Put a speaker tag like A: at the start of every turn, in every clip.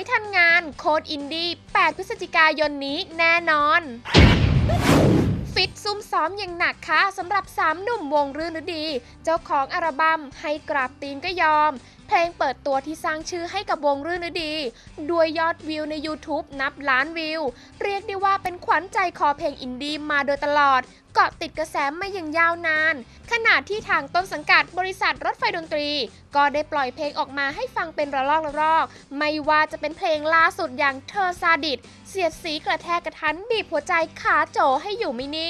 A: ายทันงานโคดอินดี้ 8 พฤศจิกายนนี้แน่นอน ฟิตซุ่มซ้อมอย่างหนักค่ะสำหรับ 3 หนุ่มวงรื่นฤดี เจ้าของอัลบั้มให้กราบตีนก็ยอม เพลงเปิดตัวที่สร้างชื่อให้กับวงรื่นฤดี ด้วยยอดวิวใน YouTube นับล้านวิว เรียกได้ว่าเป็นขวัญใจคอเพลงอินดี้มาโดยตลอด เกาะติดกระแสมาอย่างยาวนาน ขณะที่ทางต้นสังกัดบริษัทรถไฟดนตรี ก็ได้ปล่อยเพลงออกมาให้ฟังเป็นระลอกระลอก ไม่ว่าจะเป็นเพลงล่าสุดอย่างเธอซาดิสเสียดสีกระแทกกระทันบีบหัวใจขาโจให้อยู่ไม่นิ่ง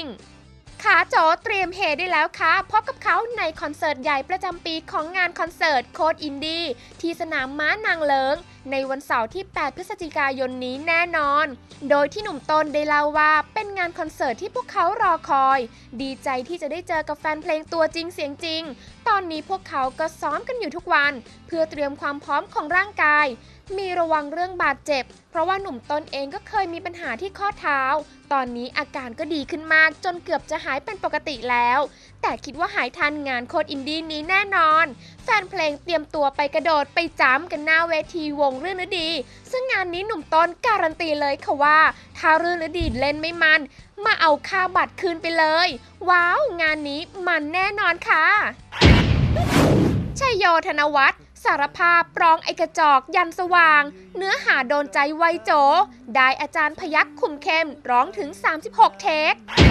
A: ขาโจเตรียมเฮได้แล้วค่ะพบกับเขาในคอนเสิร์ตใหญ่ประจำปีของงานคอนเสิร์ตโคดอินดี้ที่สนามม้านางเลิง ในวันเสาร์ที่ 8 พฤศจิกายนนี้แน่นอน โดยที่หนุ่มต้นได้เล่าว่าเป็นงานคอนเสิร์ตที่พวกเขารอคอย ดีใจที่จะได้เจอกับแฟนเพลงตัวจริงเสียงจริง ตอนนี้พวกเขาก็ซ้อมกันอยู่ทุกวัน เพื่อเตรียมความพร้อมของร่างกาย มีระวังเรื่องบาดเจ็บ เพราะว่าหนุ่มต้นเองก็เคยมีปัญหาที่ข้อเท้า ตอนนี้อาการก็ดีขึ้นมาก จนเกือบจะหายเป็นปกติแล้ว แต่คิดว่าหายทันงานโคดอินดี้นี้แน่นอน แฟนเพลงเตรียมตัวไปกระโดดไปจ้ำกันหน้าเวทีวงเรื่องฤดี ซึ่งงานนี้หนุ่มต้นการันตีเลยค่ะว่า ถ้าเรื่องฤดีเล่นไม่มัน มาเอาค่าบัตรคืนไปเลย ว้าว งานนี้มันแน่นอนค่ะชัยโยธนวัฒน์ สารภาพปรองไอกระจอกยันสว่าง เนื้อหาโดนใจไวโจ ได้อาจารย์พยักคุมเข้มร้องถึง 36 เทคศิลปินหนุ่ม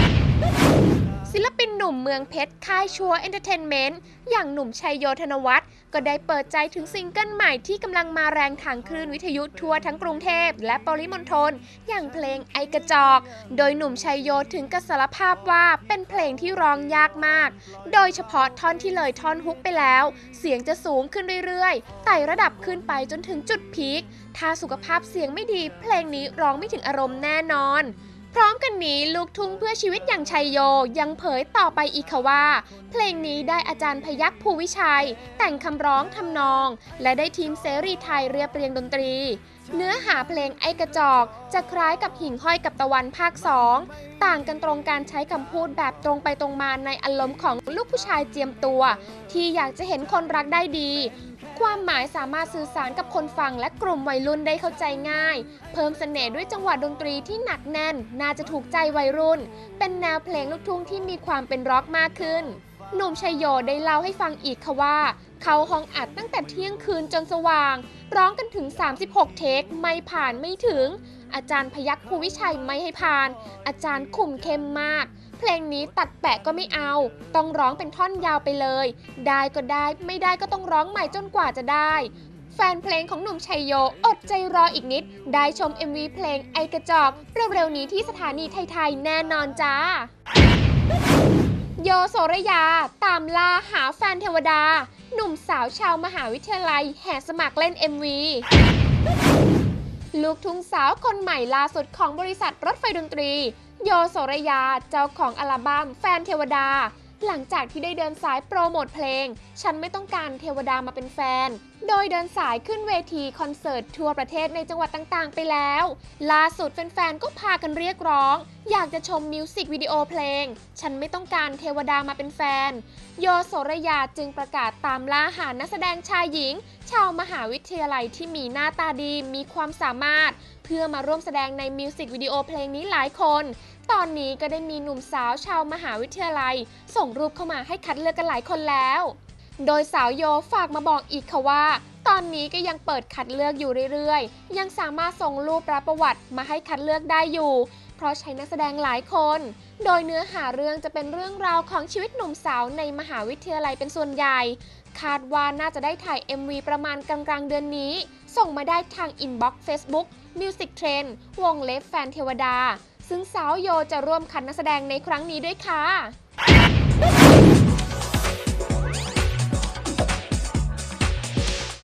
A: เมืองเพชรค่ายชัวเอนเตอร์เทนเมนต์อย่างหนุ่มชัยโยธนวัฒน์ก็ได้เปิดใจถึงซิงเกิลใหม่ที่กำลังมาแรงทางคลื่นวิทยุทั่วทั้งกรุงเทพและปริมณฑลอย่างเพลงไอกระจอก โดยหนุ่มชัยโยถึงกับสารภาพว่าเป็นเพลงที่ร้องยากมาก โดยเฉพาะท่อนที่เลยท่อนฮุกไปแล้ว เสียงจะสูงขึ้นเรื่อยๆไต่ระดับขึ้นไปจนถึงจุดพีคถ้าสุขภาพเสียงไม่ดี เพลงนี้ร้องไม่ถึงอารมณ์แน่นอน พร้อมกันนี้ลูกทุ่งเพื่อชีวิตอย่างชัยโยยังเผยต่อไปอีกค่ะว่า เพลงนี้ได้อาจารย์พยัคฆ์ภูวิชัย แต่งคำร้องทำนอง และได้ทีมเสรีไทยเรียบเรียงดนตรี เนื้อหาเพลงไอ้กระจอก จะคล้ายกับหิ่งห้อยกับตะวันภาค2ต่างกันตรงการใช้คำพูดแบบตรงไปตรงมาในอารมณ์ของลูกผู้ชายเจียมตัว ที่อยากจะเห็นคนรักได้ดี ความหมายสามารถสื่อสารกับคนฟังและกลุ่มวัยรุ่นได้เข้าใจง่าย เพิ่มเสน่ห์ด้วยจังหวะดนตรีที่หนักแน่น น่าจะถูกใจวัยรุ่น เป็นแนวเพลงลูกทุ่งที่มีความเป็นร็อกมากขึ้น หนุ่มชัยโยได้เล่าให้ฟังอีกค่ะว่า เขาห้องอัดตั้งแต่เที่ยงคืนจนสว่าง ร้องกันถึง 36 เทคไม่ผ่านไม่ถึง อาจารย์พยัคฆ์ภูวิชัยไม่ให้ผ่าน อาจารย์คุมเข้มมาก เพลงนี้ตัดแปะก็ไม่เอา ต้องร้องเป็นท่อนยาวไปเลย ได้ก็ได้ไม่ได้ก็ต้องร้องใหม่จนกว่าจะได้ แฟนเพลงของหนุ่มชัยโยอดใจรออีกนิด ได้ชม MV เพลงไอกระจอก เร็วๆนี้ที่สถานีไทยๆแน่นอนจ้าโยโสระยา ตามล่าหาแฟนเทวดา หนุ่มสาวชาวมหาวิทยาลัยแห่สมัครเล่น MV ลูกทุ่งสาวคนใหม่ล่าสุดของบริษัทรถไฟดนตรี โยโสระยาเจ้าของอัลบั้มแฟนเทวดา หลังจากที่ได้เดินสายโปรโมทเพลง ฉันไม่ต้องการเทวดามาเป็นแฟน โดยเดินสายขึ้นเวทีคอนเสิร์ตทั่วประเทศในจังหวัดต่างๆ ไปแล้ว ล่าสุดแฟนๆ ก็พากันเรียกร้อง อยากจะชมมิวสิกวิดีโอเพลง ฉันไม่ต้องการเทวดามาเป็นแฟน โยโสระยาจึงประกาศตามล่าหานักแสดงชายหญิง ชาวมหาวิทยาลัยที่มีหน้าตาดีมีความสามารถ เพื่อมาร่วมแสดงในมิวสิกวิดีโอเพลงนี้หลายคนตอนนี้ก็ได้มีหนุ่มสาวชาวมหาวิทยาลัย ส่งรูปเข้ามาให้คัดเลือกกันหลายคนแล้ว โดยสาวโยฝากมาบอกอีกค่ะว่า ตอนนี้ก็ยังเปิดคัดเลือกอยู่เรื่อยๆ ยังสามารถส่งรูปรับประวัติมาให้คัดเลือกได้อยู่ เพราะใช้นักแสดงหลายคน โดยเนื้อหาเรื่องจะเป็นเรื่องราวของชีวิตหนุ่มสาวในมหาวิทยาลัยเป็นส่วนใหญ่ คาดว่าน่าจะได้ถ่าย MV ประมาณกลางๆเดือนนี้ ส่งมาได้ทางอินบ็อกซ์ Facebook Music Trend วงเล็บแฟนเทวดา ซึ่งสาวโยจะร่วมคัดนักแสดงในครั้งนี้ด้วยค่ะ